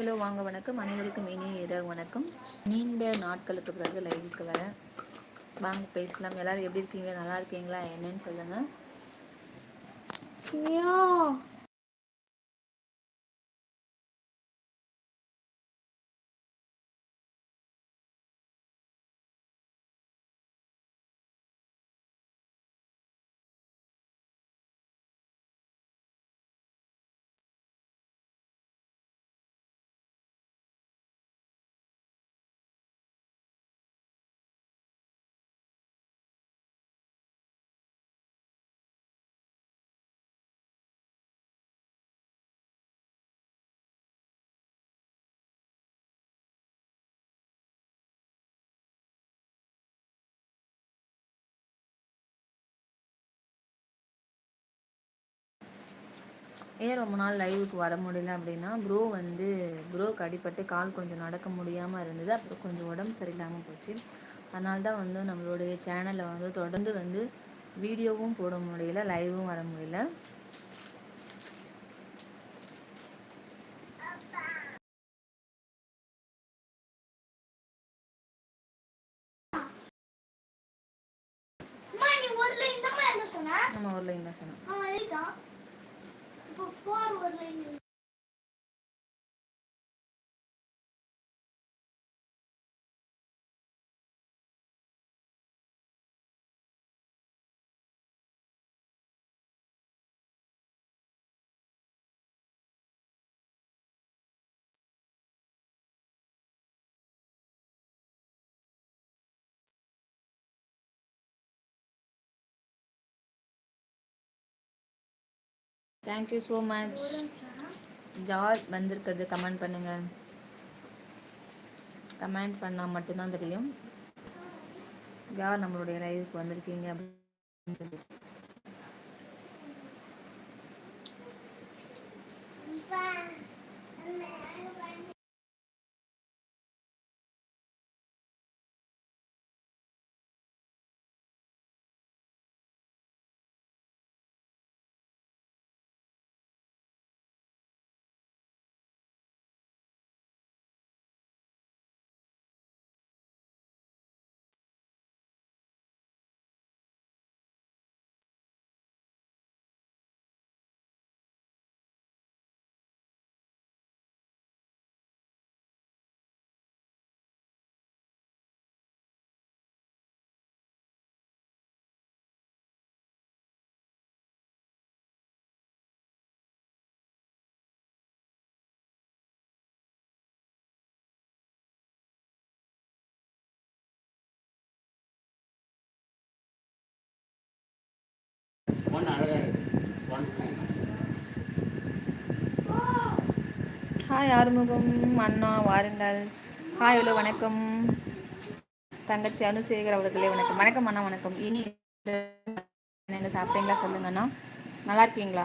Hello வாங்க வணக்கம். அனைவருக்கும் இனிய இரவு வணக்கம். நீண்ட நாட்களுக்கு பிறகு லைவுக்கு வரேன் வாங்க பேசலாம். எல்லாரும் எப்படி இருக்கீங்க? நல்லா இருக்கீங்களா? என்னன்னு சொல்லுங்க. ஏன் ரொம்ப நாள் லைவுக்கு வர முடியல அப்படின்னா ப்ரோ வந்து ப்ரோக்கு அடிபட்டு கால் கொஞ்சம் நடக்க முடியாமல் இருந்தது. அப்புறம் கொஞ்சம் உடம்பு சரியில்லாமல் போச்சு. அதனால தான் வந்து நம்மளுடைய சேனலில் வந்து தொடர்ந்து வந்து வீடியோவும் போட முடியல லைவும் வர முடியல. நம்ம ஒரு லைன் தான் оформлений. தேங்க்யூ ஸோ மச் யார் வந்திருக்கிறது? கமெண்ட் பண்ணுங்க. கமெண்ட் பண்ணால் மட்டும்தான் தெரியும். யார் நம்மளுடைய லைவுக்கு வந்திருக்கீங்க அப்படின்னு சொல்லி Bye. ஹாய் ஆறுமுகம் அண்ணா வாருங்கள் ஹாய் ஹலோ வணக்கம். தங்கச்சி அனுசேகர் அவர்களே வணக்கம். வணக்கம் அண்ணா வணக்கம். இனி என்ன சாப்பிட்டீங்களா? சொல்லுங்க அண்ணா. நல்லா இருக்கீங்களா?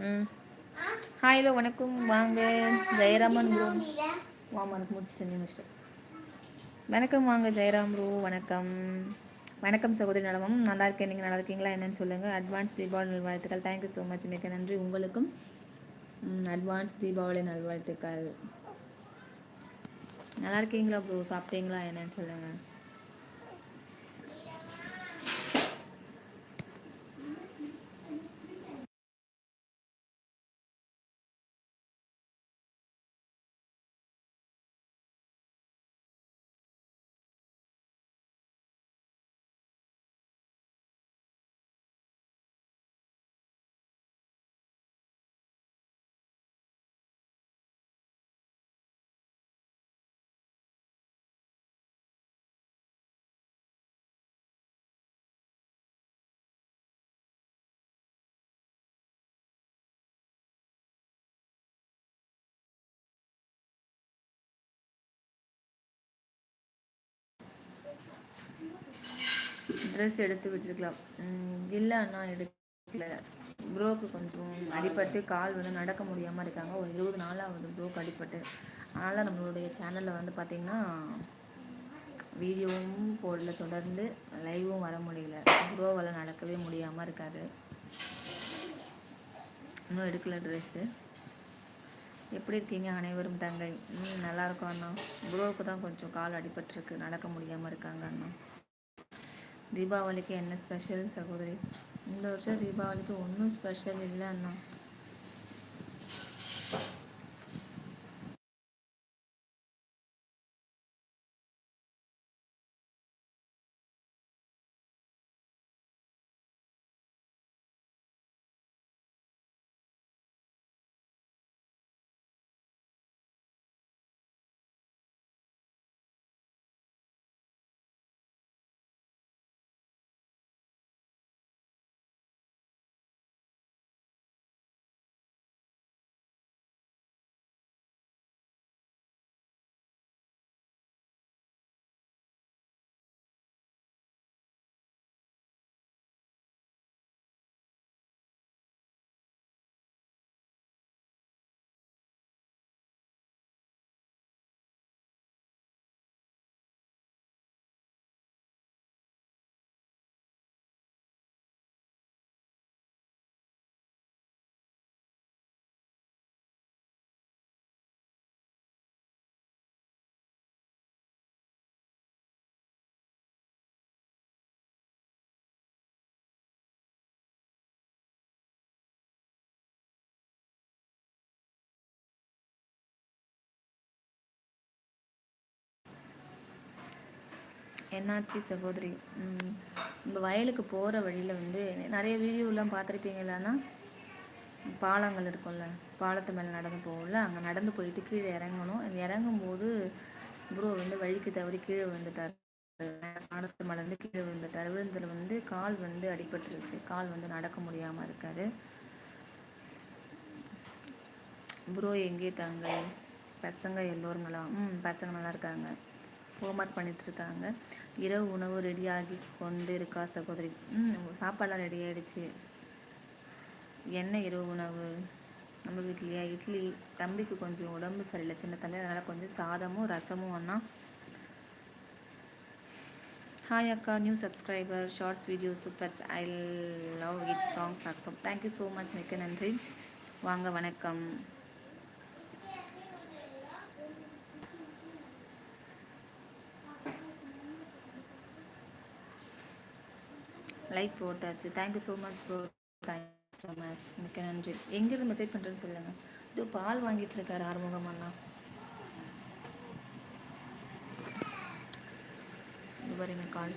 ம். ஹாய் ஹலோ வணக்கம். வாங்க. ஜெயராமன் ப்ரோ வாமா எனக்கு முடிச்சுட்டு நீ வணக்கம் வாங்க ஜெயராம் ப்ரோ வணக்கம். வணக்கம் சகோதரி நலமும். நல்லா இருக்கேன். நீங்கள் நல்லா இருக்கீங்களா? என்னன்னு சொல்லுங்கள் அட்வான்ஸ் தீபாவளி நல்வாழ்த்துக்கள். தேங்க்யூ ஸோ மச் மிக்க நன்றி. உங்களுக்கும் அட்வான்ஸ் தீபாவளி நல்வாழ்த்துக்கள். நல்லா இருக்கீங்களா ப்ரோ சாப்பிட்டீங்களா? என்னன்னு சொல்லுங்கள் ட்ரெஸ் எடுத்து விட்டுருக்கலாம். இல்லை அண்ணா எடுக்கல. ப்ரோக்கு கொஞ்சம் அடிபட்டு கால் வந்து நடக்க முடியாமல் இருக்காங்க. ஒரு இருபது நாளாவது ப்ரோக்கு அடிபட்டு. அதனால் நம்மளுடைய சேனலில் வந்து பார்த்திங்கன்னா வீடியோவும் போடல. தொடர்ந்து லைவும் வர முடியல. ப்ரோவால் நடக்கவே முடியாமல் இருக்காரு. இன்னும் எடுக்கல ட்ரெஸ்ஸு எப்படி இருக்கீங்க அனைவரும் தங்கை? ம் நல்லாயிருக்கும் அண்ணா. ப்ரோவுக்கு தான் கொஞ்சம் கால் அடிபட்டிருக்கு. நடக்க முடியாமல் இருக்காங்க அண்ணா. தீபாவளிக்கு என்ன ஸ்பெஷல் சகோதரி இந்த வருஷம் தீபாவளிக்கு ஒன்றும் ஸ்பெஷல் இல்லை அண்ணா என்னாச்சு சகோதரி? இந்த வயலுக்கு போகிற வழியில் வந்து நிறைய வீடியோலாம் பார்த்துருப்பீங்க இல்லைன்னா பாலங்கள் இருக்கும்ல பாலத்து மேலே நடந்து போகல அங்கே நடந்து போயிட்டு கீழே இறங்கணும். இறங்கும் போது ப்ரோ வந்து வழிக்கு தவறி கீழே விழுந்துட்டார். பாலத்து மேலேருந்து கீழே விழுந்துட்டார். விழுந்ததில் வந்து கால் வந்து அடிபட்டுருக்கு. கால் வந்து நடக்க முடியாமல் இருக்கார். ப்ரோ எங்கே தாங்க? பசங்க எல்லோருங்களா ம் பசங்க நல்லா இருக்காங்க. ஹோம்ஒர்க் பண்ணிகிட்ருக்காங்க இரவு உணவு ரெடி ஆகி கொண்டு இருக்கா சகோதரி. ம் சாப்பாடெலாம் ரெடி ஆகிடுச்சு என்ன இரவு உணவு? நம்ம வீட்லையா? இட்லி. தம்பிக்கு கொஞ்சம் உடம்பு சரியில்லை. சின்ன தம்பி. அதனால் கொஞ்சம் சாதமும் ரசமும் ஒன்றா ஹாய் அக்கா. New subscriber shorts video supers I love it songs awesome thank you so much மிக்க நன்றி. வாங்க வணக்கம். லைக் போட்டாச்சு. Thank you so much bro thank you so much மிக்க நன்றி. எங்கேருந்து மெசேஜ் பண்ணுறேன்னு சொல்லுங்கள் இதோ பால் வாங்கிட்டு இருக்காரு ஆறுமுகம் அண்ணா. பாருங்க கால்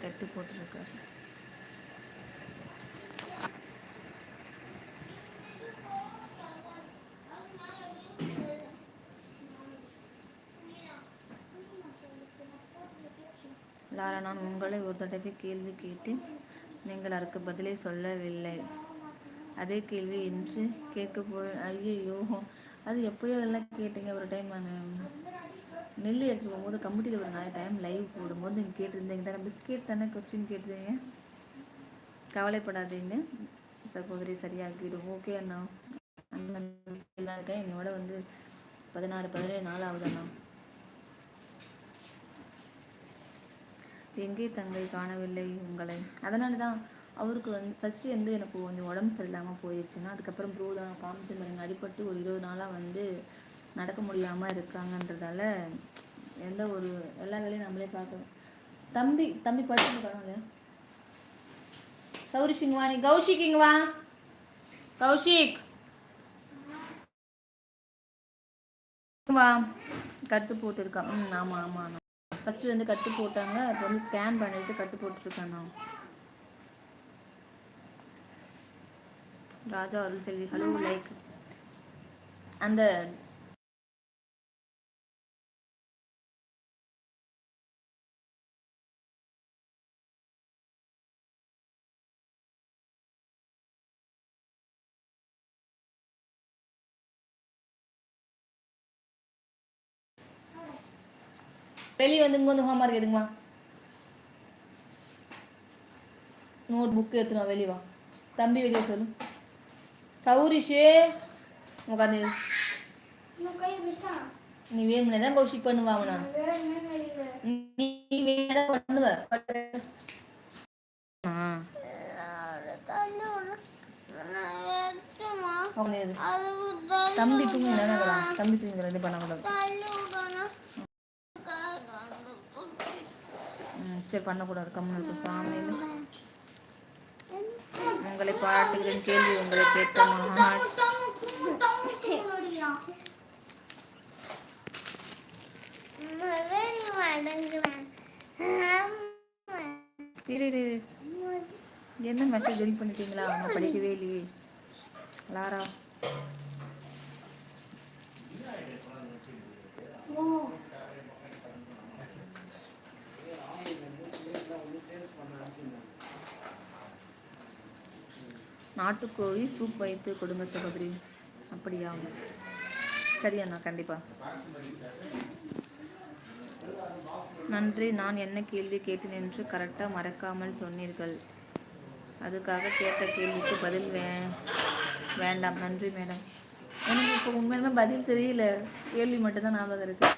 கட்டு போட்டுருக்காரு. லாரா நான் உங்களை ஒரு தடவை கேள்வி கேட்டேன். நீங்கள் அதற்கு பதிலை சொல்லவில்லை. அதே கேள்வி என்று கேட்க போ ஐயோ அது எப்போயோ எல்லாம் கேட்டீங்க ஒரு டைம் நான் நெல் எடுத்து போகும்போது கமிட்டியில் ஒரு நாலு டைம் லைவ் போடும்போது நீங்கள் கேட்டிருந்தீங்க. தானே பிஸ்கெட் தானே கொஸ்டின் கேட்டிருந்தீங்க. கவலைப்படாதீங்க. சகோதரி சரியாக்கிடும் ஓகே அண்ணா. அந்த இருக்கேன் என்னோட வந்து பதினாறு பதினேழு நாள் ஆகுது அண்ணா. எங்கே தங்கை காணவில்லை உங்களை? அதனால தான் அவருக்கு வந்து ஃபஸ்ட்டு வந்து எனக்கு கொஞ்சம் உடம்பு சரியில்லாமல் போயிடுச்சுன்னா அதுக்கப்புறம் ப்ரோ தான் காமிச்சிருந்தாங்க அடிபட்டு ஒரு இருபது நாளாக வந்து நடக்க முடியாமல் இருக்காங்கன்றதால எந்த ஒரு எல்லா வேலையும் நம்மளே பார்க்கணும். தம்பி தம்பி படிச்சு இல்லையா? கௌரி சிங்வா வா நீ கௌஷிக் வா. கௌஷிக் இங்க வா. கட்டு போட்டிருக்கான். ம் ஆமாம் ஆமாம் ஆமாம் ஃபஸ்ட்டு வந்து கட்டு போட்டாங்க இப்போ வந்து ஸ்கேன் பண்ணிட்டு கட்டு போட்டுருக்கேன் நான். ராஜா அருள் செல்வி ஹலோ லைக் அந்த வெளியே வந்து இங்கே வந்து ஹோம்ஒர்க் எதுங்க வா. நோட் புக் எடுத்துன்னு வா வெளியே வா. தம்பி வெளியே சொல்லு. சௌரிஷு உட்காந்து நீ வேணும்னே தான் கௌஷிக் பண்ணுவா அவனா வேணுமே நீ வேணும்னே தான் பண்ணுவ. தம்பி தூங்கி நினைக்கிறான் தம்பி ரெண்டு பண்ணக்கூடாது ம் சரி பண்ணக்கூடாது கம்முன்னு சாமி உங்களை பாராட்டுகிறேன் கேள்வி உங்களை கேட்க மகா என்ன மெசேஜ் டெலிட் பண்ணிட்டீங்களா? நான் படிக்கவே இல்லையே. லாரா. நாட்டுக்கோழி சூப் வைத்து கொடுங்க சகோதரி. அப்படியா? சரி அண்ணா கண்டிப்பா. நன்றி. நான் என்ன கேள்வி கேட்டேன் என்று கரெக்டாக மறக்காமல் சொன்னீர்கள். அதுக்காக கேட்ட கேள்விக்கு பதில் வே வேண்டாம். நன்றி மேடம் எனக்கு இப்போ உண்மையிலுமே பதில் தெரியல. கேள்வி மட்டும்தான் ஞாபகம் இருக்குது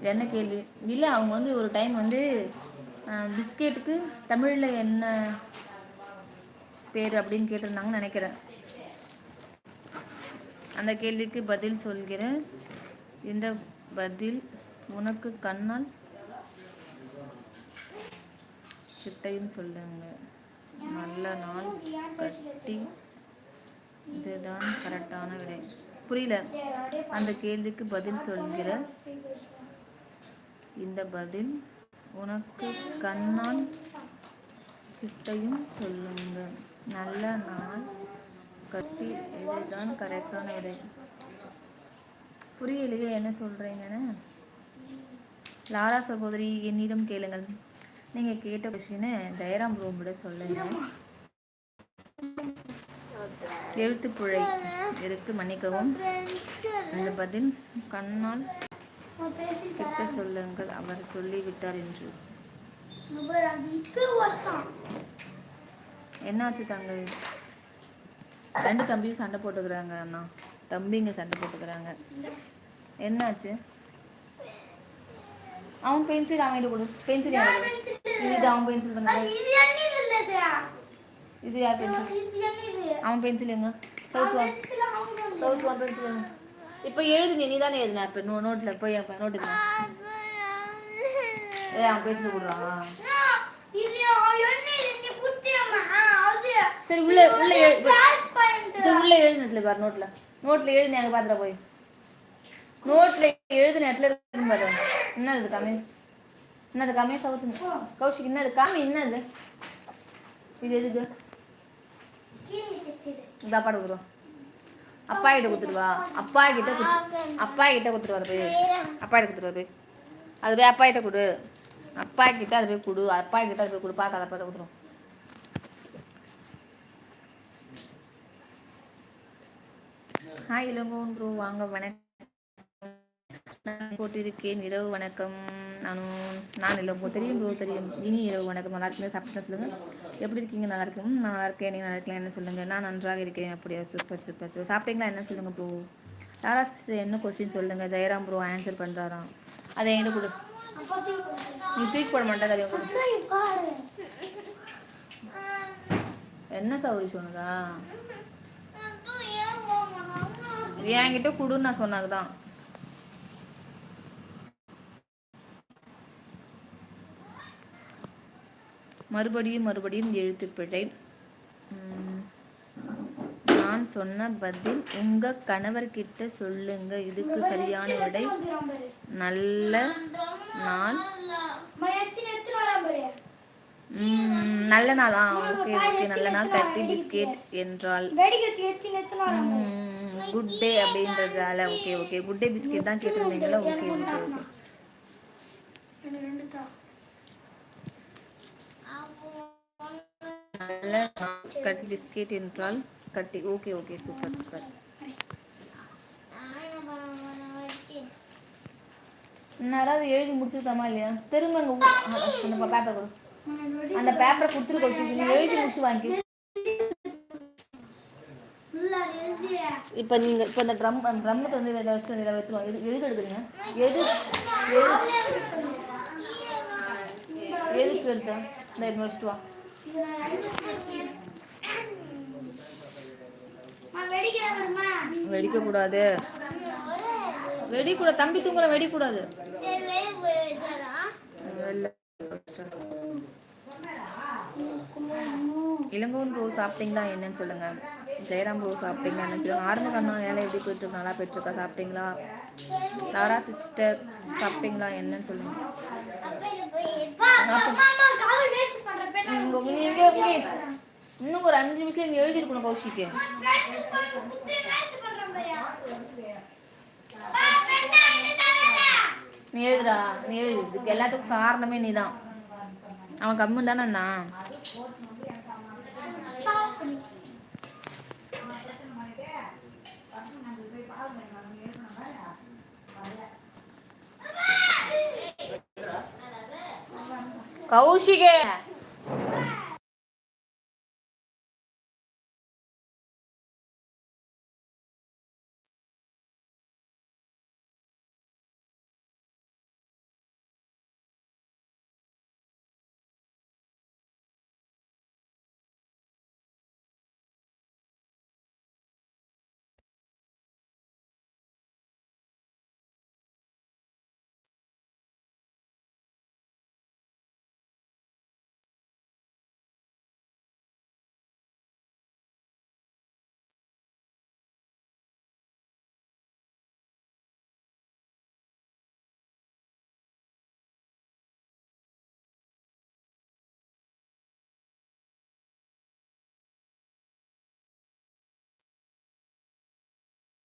என்ன கேள்வி? இல்லை அவங்க வந்து ஒரு டைம் வந்து பிஸ்கெட்டுக்கு தமிழில் என்ன பேர் அப்படின்னு கேட்டிருந்தாங்கன்னு நினைக்கிறேன். அந்த கேள்விக்கு பதில் சொல்கிறேன். இந்த பதில் உனக்கு கண்ணால் கிட்டையும் சொல்லுங்க. நல்ல நாள் கட்டி இதுதான் கரெக்டான விடை. புரியல? அந்த கேள்விக்கு பதில் சொல்கிற இந்த பதில் உனக்கு கண்ணால் கிட்டையும் சொல்லுங்க நல்ல நாள் கட்டி இதுதான் கரெக்டான விடை புரியலையே என்ன சொல்கிறீங்கன்னு லாரா சகோதரி என்னிடம் கேளுங்கள். நீங்கள் கேட்ட கொஸ்டினை ஜெயராம் ரூம்பிட சொல்லுங்க. எழுத்துப்புழை எதுக்கு மன்னிக்கவும். அந்த பதில் கண்ணால் கிட்ட சொல்லுங்கள் அவர் சொல்லிவிட்டார் என்று. என்னாச்சு தங்க? ரெண்டு தம்பியும் சண்டை போட்டுக்கிறாங்க அண்ணா. தம்பிங்க சண்டை போட்டுக்கிறாங்க. என்னாச்சு? அவன் பென்சில் அவன் கொடு. பென்சில்? இது அவன் பென்சில் தானே. இது யார் பென்சில் அவன் பென்சில் எங்க? சவுத் வா சவுத் வா பென்சில் இப்போ எழுதுங்க நீ தானே எழுதுன? இப்போ நோ நோட்டில் போய் அப்போ நோட்டு ஏ அவன் பேசி விடுறான் சரி உள்ள உள்ள சரி உள்ள எழுதுனதுல பாரு நோட்ல நோட்ல எழுதி அங்க பாத்துற போய். நோட்ல எழுதுன இடத்துல இருக்கு பாரு. என்ன இது காமி? என்னது காமி சவுத்து கௌஷிக் என்னது காமி என்னது? இது எதுக்கு? கீழே வச்சது அப்பா கிட்ட கொடுத்துருவா அப்பா கிட்ட குடுத்து அப்பா கிட்ட கொடுத்துருவாரு போய். அப்பா கிட்ட கொடுத்துருவாரு போய். அது போய் அப்பா கிட்ட கொடு. அப்பா கிட்ட அது போய் கொடு. அப்பா கிட்ட அது போய் கொடு. பார்க்காத அப்பா கிட்ட கொடுத்துரும். ஹாய் இளங்கோன் ப்ரோ வாங்க வணக்கம். போட்டிருக்கேன். இரவு வணக்கம். நானும் நான் இளங்கோ தெரியும் ப்ரோ தெரியும். இனி இரவு வணக்கம். நல்லா இருக்குங்க சாப்பிட்டு சொல்லுங்கள் எப்படி இருக்கீங்க? நல்லா இருக்கேன். ம், நான் நல்லா இருக்கேன். நீங்கள் நல்லா இருக்கலாம் என்ன சொல்லுங்கள் நான் நன்றாக இருக்கிறேன். அப்படியா? சூப்பர் சூப்பர் சூப்பர் சாப்பிட்டீங்களா? என்ன சொல்லுங்கள் ப்ரோ யாரா சிஸ்டர் என்ன கொஸ்டின் சொல்லுங்கள் ஜெயராம் ப்ரோ ஆன்சர் பண்ணுறாராம் அதை என்கிட்ட கொடு. நீ தூக்கி போட மாட்டேன் அதை என்ன சௌரி சொன்னதா? என்கிட்ட கொடுன்னு நான் சொன்னாங்க தான் மறுபடியும் மறுபடியும் எழுத்துப்பிழை நான் சொன்ன பதில் உங்க கணவர்கிட்ட சொல்லுங்க. இதுக்கு சரியான விடை? நல்ல நாள். நல்ல நாளா? Okay okay. நல்ல நாள். கட்டி பிஸ்கெட் என்றால். குட் டே அப்படின்றதால. Okay okay. Good day biscuit தான் கேட்டிருந்தீங்களா? Okay okay okay. கட் கட்டி பிஸ்கெட் என்றால் கட்டி. ஓகே ஓகே சூப்பர் சூப்பர் யாராவது எழுதி முடிச்சிருக்காமா இல்லையா? திரும்ப அங்க அந்த பேப்பர் கொடு. அந்த பேப்பரை கொடுத்துரு கௌஷிக் எழுதி முடிச்சு வாங்கி. இப்போ நீங்க இப்போ இந்த ட்ரம் அந்த ட்ரம்முக்கு வந்து இதை வச்சுட்டு இதை வைத்துருவோம் எது எதுக்கு எடுக்குறீங்க? எது எது எதுக்கு எடுத்தேன் இந்த வச்சுட்டு வா. வெடிக்கக்கூடாது. வெடிக்க கூடாது வெடிக்கூடாது. தம்பி தூங்குற வெடிக்கூடாது. வெளில இளங்கோன் ப்ரோ சாப்பிட்டீங்களா? என்னன்னு சொல்லுங்க. ஜெயராம் ப்ரோ சாப்பிட்டீங்களா? என்னன்னு சொல்லுங்க. ஆரம்ப கண்ணா வேலை எப்படி போயிட்டு நல்லா போயிட்டு இருக்கா? சாப்பிட்டீங்களா? தாரா சிஸ்டர் சாப்பிட்டீங்களா? என்னன்னு சொல்லுங்க. இன்னும் ஒரு அஞ்சு நிமிஷம் நீங்க எழுதி இருக்கணும் கௌஷிக்கு. நீ எழுதுடா நீ எழுது. இதுக்கு எல்லாத்துக்கும் காரணமே நீதான். அவன் கம்மு தானே நான் கௌஷிகே